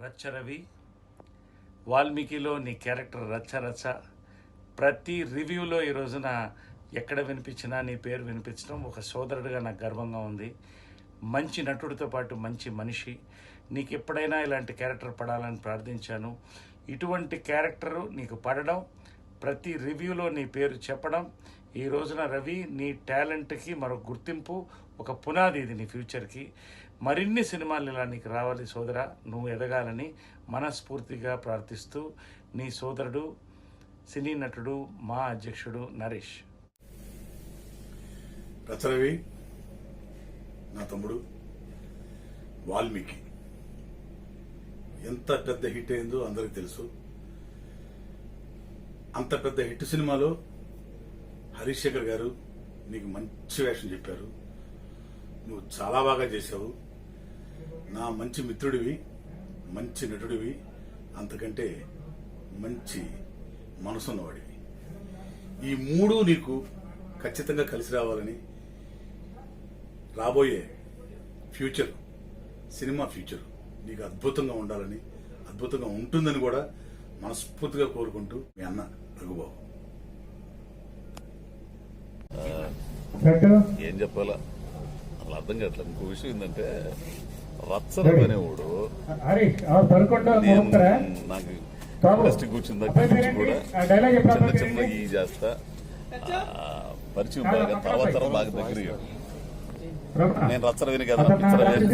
రచ్చ రవి వాల్మీకిలో నీ క్యారెక్టర్ రచ్చ రచ్చ ప్రతి రివ్యూలో ఈ రోజున ఎక్కడ వినిపించినా నీ పేరు వినిపించడం ఒక సోదరుడిగా నాకు గర్వంగా ఉంది. మంచి నటుడితో పాటు మంచి మనిషి. నీకు ఎప్పుడైనా ఇలాంటి క్యారెక్టర్ పడాలని ప్రార్థించాను. ఇటువంటి క్యారెక్టరు నీకు పడడం ప్రతి రివ్యూలో నీ పేరు చెప్పడం ఈ రోజున రవి నీ టాలెంట్కి మరో గుర్తింపు ఒక పునాది ఇది నీ ఫ్యూచర్కి. మరిన్ని సినిమాలు ఇలా నీకు రావాలి సోదరా నువ్వు ఎదగాలని మనస్ఫూర్తిగా ప్రార్థిస్తూ నీ సోదరుడు సినీ నటుడు మా అధ్యక్షుడు నరేష్. రచరవి నా తమ్ముడు వాల్మీకి. ఎంత పెద్ద హిట్ అయిందో అందరికి తెలుసు. అంత పెద్ద హిట్ సినిమాలో హరీష్ శేఖర్ గారు నీకు మంచి వేషం చెప్పారు. నువ్వు చాలా బాగా చేశావు. నా మంచి మిత్రుడివి మంచి నటుడివి అంతకంటే మంచి మనసున్నవాడివి ఈ మూడు నీకు ఖచ్చితంగా కలిసి రావాలని రాబోయే ఫ్యూచర్ సినిమా ఫ్యూచర్ నీకు అద్భుతంగా ఉండాలని అద్భుతంగా ఉంటుందని కూడా మనస్ఫూర్తిగా కోరుకుంటూ మీ అన్న రఘుబాబు ఏం చెప్పాలా అసలు అర్థం కావట్లేదు ఇంకో విషయం ఏంటంటే అనేవాడు మోపుతారా నాకు ఇండస్ట్రీ కూర్చున్న దగ్గర నుంచి? కూడా ఆ డైలాగ్ ఎప్పుడు చిన్న చిన్న? ఈ చేస్తా పరిచయం బాగా. తర్వాత తర్వాత బాగా దగ్గర. నేను కాదు. అని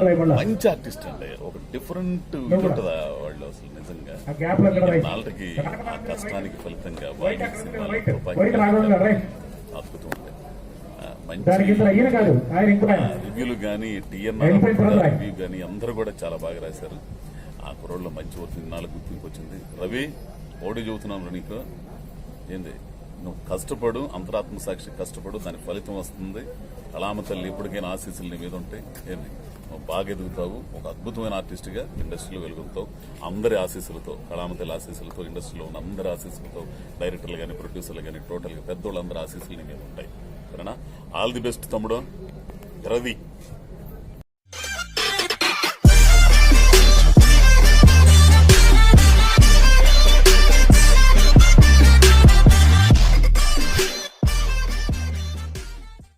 రాయమల్లా. మంచి ఆర్టిస్ట్ అండి ఒక డిఫరెంట్. ఉంటుందా వాళ్ళు అసలు నిజంగా. ఆ కష్టానికి ఫలితంగా. అద్భుతం ఉంది రివ్యూలు కానీ టిఎన్ఆర్. రివ్యూ కానీ అందరూ కూడా చాలా బాగా రాశారు. ఆ కుర్రోళ్ళు మంచి వర్కింగ్ నాలుగు గుర్తింపు వచ్చింది రవి ఓడి చెబుతున్నాను నీకు. ఏంది? నువ్వు కష్టపడు అంతరాత్మ సాక్షి కష్టపడు దాని ఫలితం వస్తుంది. కళామ తల్లి ఎప్పటికైనా ఆశీస్సులు నీ మీద ఉంటాయి ఏంది నువ్వు బాగా ఎదుగుతావు ఒక అద్భుతమైన ఆర్టిస్ట్గా ఇండస్ట్రీలో వెలుగుతావు అందరి ఆశీస్సులతో కళామ తల్లి ఆశీస్సులతో ఇండస్ట్రీలో ఉన్న అందరి ఆశీస్సులతో డైరెక్టర్లు కానీ ప్రొడ్యూసర్లు కానీ టోటల్గా పెద్దోళ్ళందరి ఆశీస్సులు నీ మీద ఉంటాయి. సరేనా? ఆల్ ది బెస్ట్ తమ్ముడు. రవి.